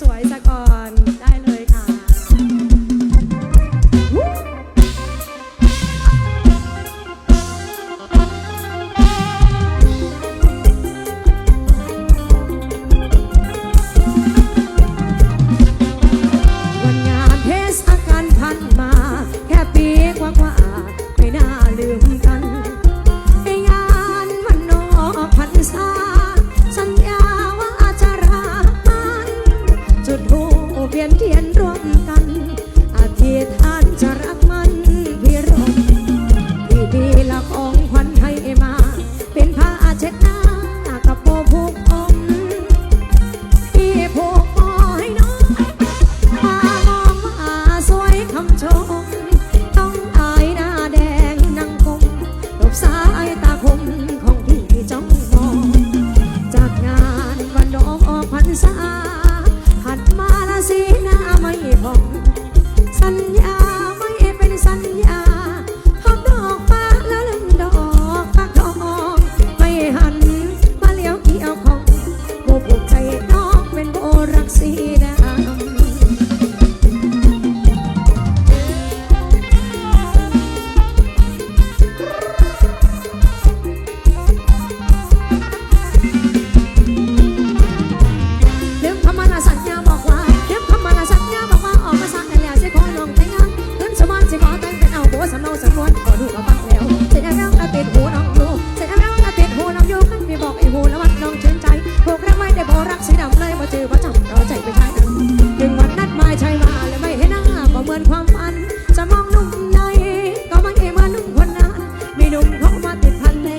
สวยจากออ สำเนาสำนวนก็ดูมาฟังแล้วเสร็แล้วงก็ติดหูน้องดูเสร็แล้วงก็ติดหูน้องอยู่ขึ้นมีบอกไอ้หูแล้ววัดน้องชื่นใจถูกรางวัลได้บอรักสีดำเลยมาเจอว่าจำเราใจไปใช้นั้นถึงวันนัดหมายใช่มาและไม่เห็นหน้าก็เหมือนความฝันจะมองนุ่มในก็มันเอมาหนุ่มคนนั้นมีหนุ่มเข้ามาติดพันเลย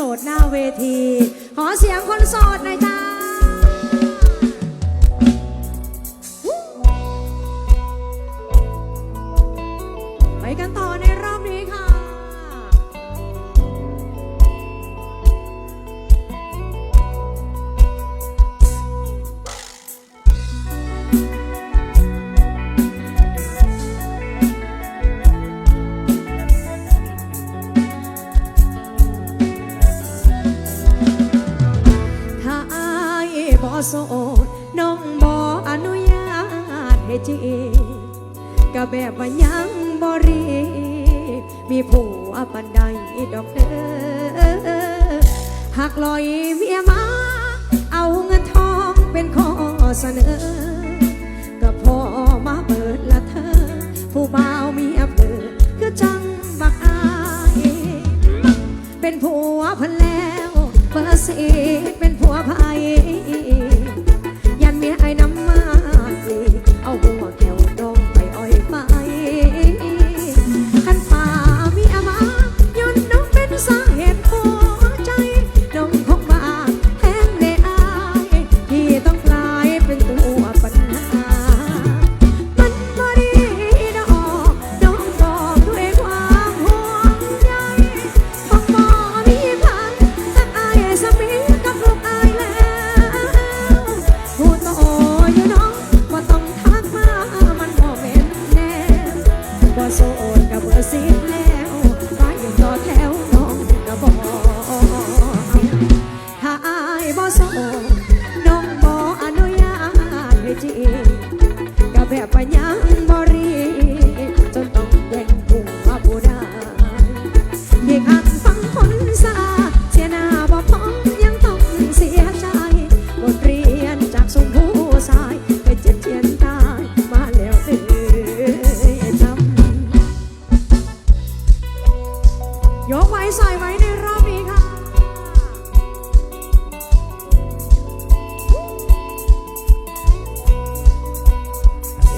สดหน้าเวที ขอเสียงคนโสดหน่อยจ้า โสดน้องบออนุญาตให้จีก็แบบว่ายังบรีมีผัวปันใดดอกเด้อหากลอยเมียมา เอาเงินทองเป็นข้อเสนอ ก็พอมาเปิดละเธอ ผู้บ่าวมีอำเภอคือจังบักอาย เป็นผัวพันแล้วเบอร์สี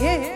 yeah.